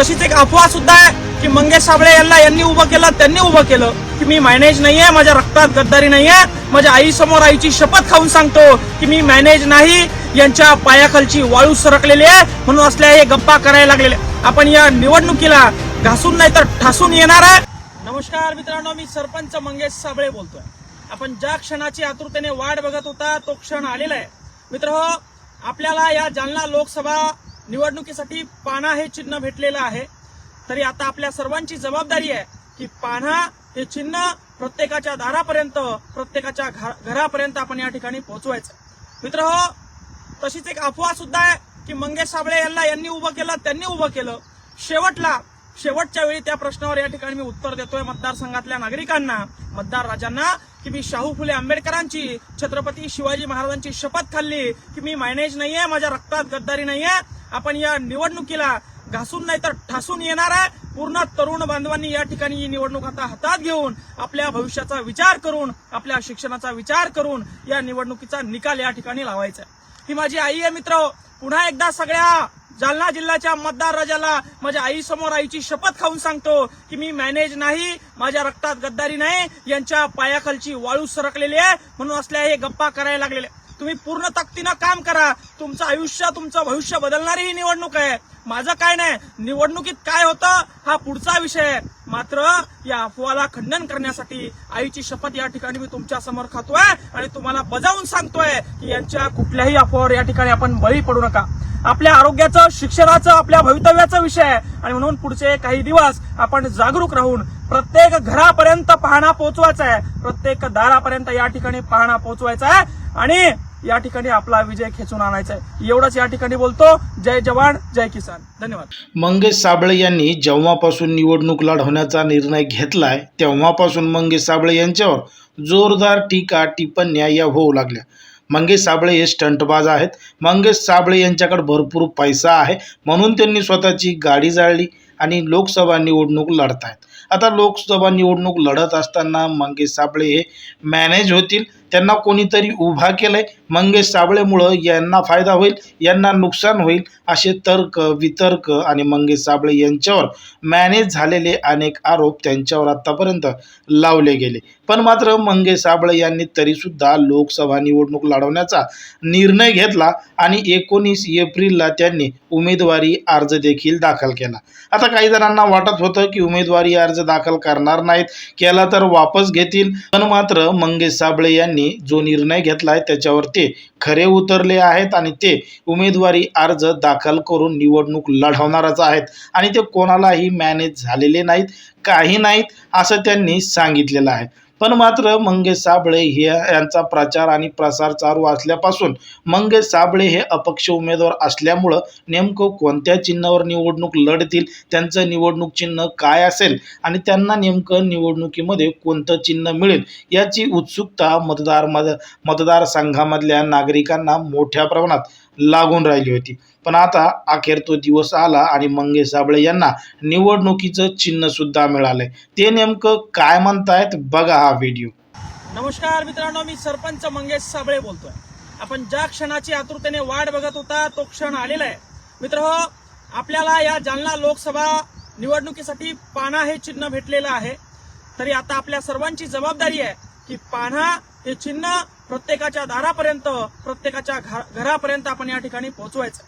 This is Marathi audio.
तशीच एक अफवा सुद्धा आहे की मंगेश साबळे यांना यांनी उभं केलं त्यांनी उभं केलं की मी मॅनेज नाहीये माझ्या रक्तात गद्दारी नाहीये माझ्या आई समोर आईची शपथ खाऊन सांगतो की मी मॅनेज नाही यांच्या पायाखालची वाळू सरकलेली आहे म्हणून असल्या हे गप्पा करायला लागलेले आपण या निवडणुकीला घासून नाही तर ठासून येणार आहे. नमस्कार मित्रांनो मी सरपंच मंगेश साबळे बोलतोय. आपण ज्या क्षणाची आतुरतेने वाट बघत होता तो क्षण आलेला आहे. मित्र आपल्याला या जालना लोकसभा निवडणुकीसाठी पाना हे चिन्ह भेटलेलं आहे. तरी आता आपल्या सर्वांची जबाबदारी आहे की पाना हे चिन्ह प्रत्येकाच्या दारापर्यंत प्रत्येकाच्या घा- घरापर्यंत आपण या ठिकाणी पोहोचवायचं. मित्र हो तशीच एक अफवा सुद्धा आहे की मंगेश साबळे यांना यांनी उभं केलं त्यांनी उभं केलं. शेवटला शेवटच्या वेळी त्या प्रश्नावर या ठिकाणी मी उत्तर देतोय मतदारसंघातल्या नागरिकांना मतदार राजांना की मी शाहू फुले आंबेडकरांची छत्रपती शिवाजी महाराजांची शपथ खाल्ली की मी मायनेज नाहीये माझ्या रक्तात गद्दारी नाहीये. आपण या निवडणुकीला घासून नाही तर ठासून येणार आहे. पूर्ण तरुण बांधवांनी या ठिकाणी ही निवडणूक आता हातात घेऊन आपल्या भविष्याचा विचार करून आपल्या शिक्षणाचा विचार करून या निवडणुकीचा निकाल या ठिकाणी लावायचा आहे. ही माझी आई आहे मित्र. पुन्हा एकदा सगळ्या जालना जिल्ह्याच्या मतदार राजाला माझ्या आई समोर आईची शपथ खाऊन सांगतो की मी मॅनेज नाही माझ्या रक्तात गद्दारी नाही यांच्या पायाखालची वाळू सरकलेली आहे म्हणून असल्या हे गप्पा करायला लागलेले. तुम्ही पूर्ण ताकदीनं काम करा. तुमचं आयुष्य तुमचं भविष्य बदलणारी ही निवडणूक आहे. माझं काय नाही निवडणुकीत काय होतं हा पुढचा विषय. आहे मात्र या अफवाला खंडन करण्यासाठी आईची शपथ या ठिकाणी मी तुमच्यासमोर खातोय आणि तुम्हाला बजावून सांगतोय की यांच्या कुठल्याही अफवावर या ठिकाणी आपण बळी पडू नका. आपल्या आरोग्याचं शिक्षणाचं आपल्या भवितव्याचा विषय. आहे आणि म्हणून पुढचे काही दिवस आपण जागरूक राहून प्रत्येक घरापर्यंत पाहणा पोहोचवायचा आहे. प्रत्येक दारापर्यंत या ठिकाणी पाहणा पोहोचवायचा आहे. आणि या ठिकाणी आपला विजय खेचून आणायचा आहे. एवढाच या ठिकाणी बोलतो. जय जवान जय किसान. धन्यवाद. मंगेश साबळे यांनी जेव्हापासून निवडणूक लढवण्याचा निर्णय घेतलाय तेव्हापासून मंगेश साबळे यांच्यावर जोरदार टीका टिप्पण्या या होऊ लागल्या. मंगेश साबळे हे स्टंटबाज आहेत. मंगेश साबळे यांच्याकडे भरपूर पैसा आहे. म्हणून त्यांनी स्वतःची गाडी जाळली आणि लोकसभा निवडणूक लढत आहेत आता लोकसभा निवडणूक लढत असताना मंगेश साबळे हे मॅनेज होतील. त्यांना कोणीतरी उभा केलंय. मंगेश साबळेमुळं यांना फायदा होईल यांना नुकसान होईल असे तर्क वितर्क आणि मंगेश साबळे यांच्यावर मॅनेज झालेले अनेक आरोप त्यांच्यावर आत्तापर्यंत लावले गेले. पण मात्र मंगेश साबळे यांनी तरीसुद्धा लोकसभा निवडणूक लढवण्याचा निर्णय घेतला आणि एकोणीस एप्रिलला त्यांनी उमेदवारी अर्ज देखील दाखल केला. आता काही जणांना वाटत होतं की उमेदवारी अर्ज दाखल करणार नाहीत केला तर वापस घेतील. पण मात्र मंगेश साबळे यांनी जो निर्णय घेतला आहे त्याच्यावर ते खरे उतरले आहेत आणि ते उमेदवारी अर्ज दाखल करून निवडणूक लढवणारच आहेत. आणि ते कोणालाही मॅनेज झालेले नाहीत काही नाहीत असं त्यांनी सांगितलेलं आहे. पण मात्र मंगेश साबळे हे यांचा प्रचार आणि प्रसार चालू असल्यापासून मंगेश साबळे हे अपक्ष उमेदवार असल्यामुळं नेमकं कोणत्या चिन्हावर निवडणूक लढतील त्यांचं निवडणूक चिन्ह काय असेल आणि त्यांना नेमकं निवडणुकीमध्ये कोणतं चिन्ह मिळेल याची उत्सुकता मतदार मत मतदारसंघामधल्या नागरिकांना मोठ्या प्रमाणात लागून राहिली होती. पण आता अखेर तो दिवस आला आणि मंगेश साबळे यांना निवडणुकीचं चिन्ह सुद्धा मिळालंय. ते नेमकं काय म्हणतायत बघा हा व्हिडिओ नमस्कार मित्रांनो मी सरपंच मंगेश साबळे बोलतोय. आपण ज्या क्षणाची आतुरतेने वाट बघत होता तो क्षण आलेला आहे. मित्र हो, आपल्याला या जालना लोकसभा निवडणुकीसाठी पाना हे चिन्ह भेटलेलं आहे. तरी आता आपल्या सर्वांची जबाबदारी आहे की पाना हे चिन्ह प्रत्येकाच्या दारापर्यंत प्रत्येकाच्या घा- घरापर्यंत आपण या ठिकाणी पोहोचवायचं.